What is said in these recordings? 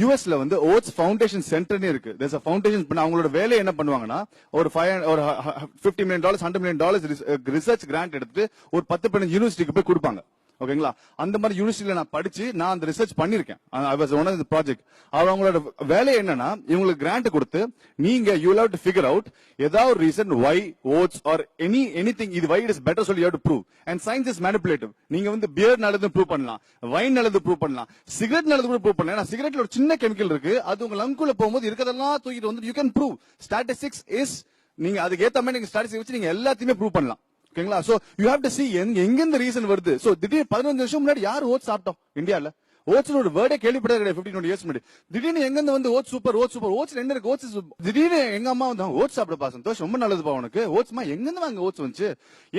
யூஎஸ்ல வந்து oats foundation சென்டர்னே இருக்கு. தேர்ஸ் ஃபவுண்டேஷன் பண்ண அவங்களோட வேலை என்ன பண்ணுவாங்கன்னா ஒரு ஃபைவ் ஒரு fifty million dollars hundred million dollars research grant எடுத்துட்டு ஒரு பத்து பன்னெண்டு யூனிவர்சிட்டிக்கு போய் கொடுப்பாங்க. ஓகேங்களா? அந்த மாதிரி யூனிவர்சிட்டியில நான் படிச்சு நான் அந்த ரிசர்ச் பண்ணிருக்கேன். ஒன் ப்ராஜெக்ட் அவங்களோட வேலை என்னன்னா இவங்களுக்கு கிராண்ட் கொடுத்து நீங்க you love to figure out ஏதாவது ஒரு reason why oats are anything இது வை இட் இஸ் பெட்டர் சொல்லி to prove and science is manipulative நீங்க வந்து பியர் நல்லது ப்ரூவ் பண்ணலாம். வைன் நல்லது ப்ரூவ் பண்ணலாம். சிகரெட் நல்லது கூட ப்ரூவ் பண்ணலாம். ஏன்னா சிகரெட்ல ஒரு சின்ன கெமிக்கல் இருக்கு. அது உங்க லங்குல போகும்போது இருக்கிறதெல்லாம் தூக்கிட்டு வந்து you can prove statistics is நீங்க அதுக்கு ஏத்த மாதிரி நீங்க ஸ்டாட்டிஸ்டிக்ஸ் வச்சு நீங்க எல்லாத்தையுமே ப்ரூவ் பண்ணலாம். ஓகேங்களா? So you have to see எங்க இந்த ரீசன் வருது? சோ திடீர்னு பதினஞ்சு வருஷம் முன்னாடி யார் ஓட்ஸ் சாப்பிட்டோம்? இந்தியால. ஓட்ஸ் ஒரு வேர்டே கேள்விப்பட்டது கிடையாது டுவெண்ட்டி இயர்ஸ் முன்னாடி. திடீர்னு எங்க வந்து oats super oats super oats என்ன இருக்கு ஓட்ஸ் திடீர்னு எங்க அம்மா வந்து ஓட்ஸ் சாப்பிடப்பா சந்தோஷ் ரொம்ப நல்லதுப்பா உனக்கு. ஓட்ஸ்மா எங்க இருந்து வாங்க ஓட்ஸ் வந்துச்சு?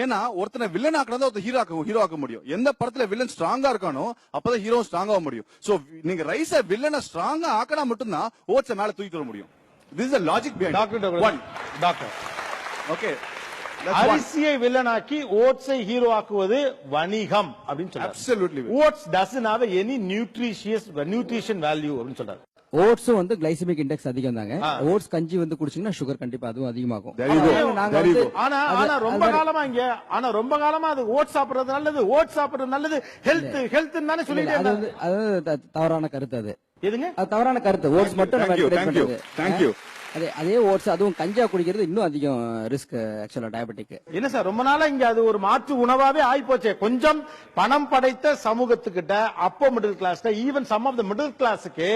ஏன்னா ஒருத்தனை வில்லன் ஆக்கினா ஒருத்தர் ஹீரோ ஆக்க ஹீரோ ஆக்க முடியும். எந்த படத்துல வில்லன் ஸ்ட்ராங்கா இருக்கானோ அப்பதான் ஹீரோ ஸ்ட்ராங் ஆக முடியும். சோ நீங்க ரைஸ வில்லனை ஸ்ட்ராங்கா ஆக்கினா மட்டும்தான் ஓட்ஸ மேல தூக்கிட்டு வர முடியும். This is logic doctor okay அரிசியை வில்லனாக்கி ஓட்ஸை ஹீரோ ஆக்குவது வணிகம் அப்படின்னு சொல்றாரு. Absolutely. Oats doesn't have any nutritious nutrition value அப்படின்னு சொல்றாரு. ஓட்ஸும் வந்து கிளைசமிக் இண்டெக்ஸ் அதிகம் தாங்க ஓட்ஸ் கஞ்சி வந்து குடிச்சீங்கன்னா சுகர் கண்டிப்பா அதுவும் அதிகமாகும். ஆனா ஆனா ரொம்ப காலமா இங்க ஆனா ரொம்ப காலமா அது ஓட்ஸ் சாப்பிடுறது நல்லது ஓட்ஸ் சாப்பிடுறது நல்லது ஹெல்த் ஹெல்த் தானே சொல்லிட்டே அது தவறான கருத்து அது. எதுங்க? அது தவறான கருத்து. ஓட்ஸ் மட்டும் நம்ம thank அதே அதே ஓட்ஸ் அதுவும் கஞ்சா குடிக்கிறது இன்னும் அதிகம் ரிஸ்க் ஆக்சுவலா டயபெட்டிக் என்ன சார் ரொம்ப நாளா இங்க அது ஒரு மாற்று உணவாவே ஆயிப்போச்சே. கொஞ்சம் பணம் படைத்த சமூகத்துக்கிட்ட அப்போ மிடில் கிளாஸ்ல even some of the middle கிளாஸுக்கு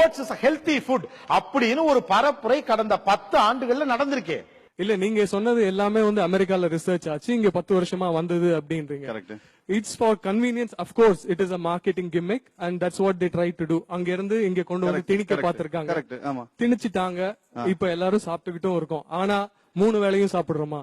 ஓட்ஸ் இஸ் ஹெல்தி ஃபுட் அப்படின்னு ஒரு பரப்புரை கடந்த பத்து ஆண்டுகள்ல நடந்திருக்கே. இல்ல நீங்க சொன்னது எல்லாமே வந்து அமெரிக்கால ரிசர்ச் ஆச்சு. இங்க பத்து வருஷமா வந்தது அப்படின்றீங்க. Correct. It's for convenience of course it is a marketing gimmick and that's what they try to do அங்க இருந்து இங்க கொண்டு வந்து திணிக்க பாத்திருக்காங்க. திணிச்சிட்டாங்க. இப்ப எல்லாரும் சாப்பிட்டுக்கிட்டும் இருக்கோம். ஆனா மூணு வேளையும் சாப்பிடுறோமா?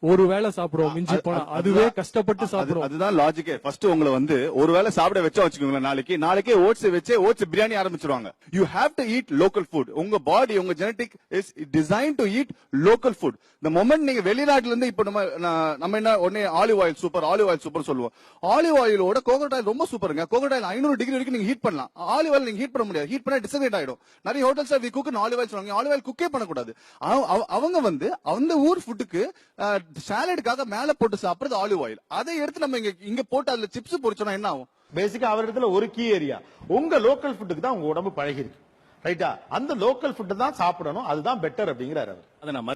ஒரு வேளை சாப்பிடுறோம் மிஞ்சி போனா அது- அதுவே கஷ்டப்பட்டு சாப்பிடுறோம் அதுதான் லாஜிக்கே ஃபர்ஸ்ட் உங்களை வந்து ஒருவேளை சாப்பிட வச்சா வச்சுக்கோங்களேன் நாளைக்கு. நாளைக்கே ஓட்ஸ் வச்சு ஓட்ஸ் பிரியாணி ஆரம்பிச்சிருவாங்க. You have to eat local food உங்க பாடி உங்க genetic is design to eat local food the moment நீங்க வெளிநாட்டுல இருந்து இப்ப நம்ம நம்ம என்ன உடனே olive oil super olive oil super சொல்லுவோம். ஆலிவ் ஆயிலோட கோகோட் ஆயில் ரொம்ப சூப்பருங்க கோகோட் ஆயில் ஐநூறு டிகிரி வரைக்கும் நீங்க ஹீட் பண்ணலாம். ஆலிவ் ஆயில் நீங்க ஹீட் பண்ண முடியாது. ஹீட் பண்ணா டிசைட் ஆயிடும். நிறைய hotels we cook olive oil சொல்லுவாங்க. ஆலிவ் ஆயில் குக்கே பண்ணக்கூடாது. அவ- அவ- அவங்க வந்து அந்த ஊர் ஃபுட்டுக்கு சாலடுக்காக மேல போட்டு சாப்பிடுறது ஆலிவ் ஆயில் அதை எடுத்து நம்ம இங்க இங்க போட்டு அதுல சிப்ஸ் பொரிச்சோம்னா என்ன ஆகும்? பேசிக்கா அவர் இடத்துல ஒரு கீ ஏரியா உங்க லோக்கல் ஃபுட்டுக்கு தான் உங்க உடம்பு பழகி இருக்கு ரைட்டா அந்த லோக்கல் ஃபுட்டு தான் சாப்பிடணும். அதுதான் பெட்டர் அப்படிங்கிறாரு அவர். அதை நான்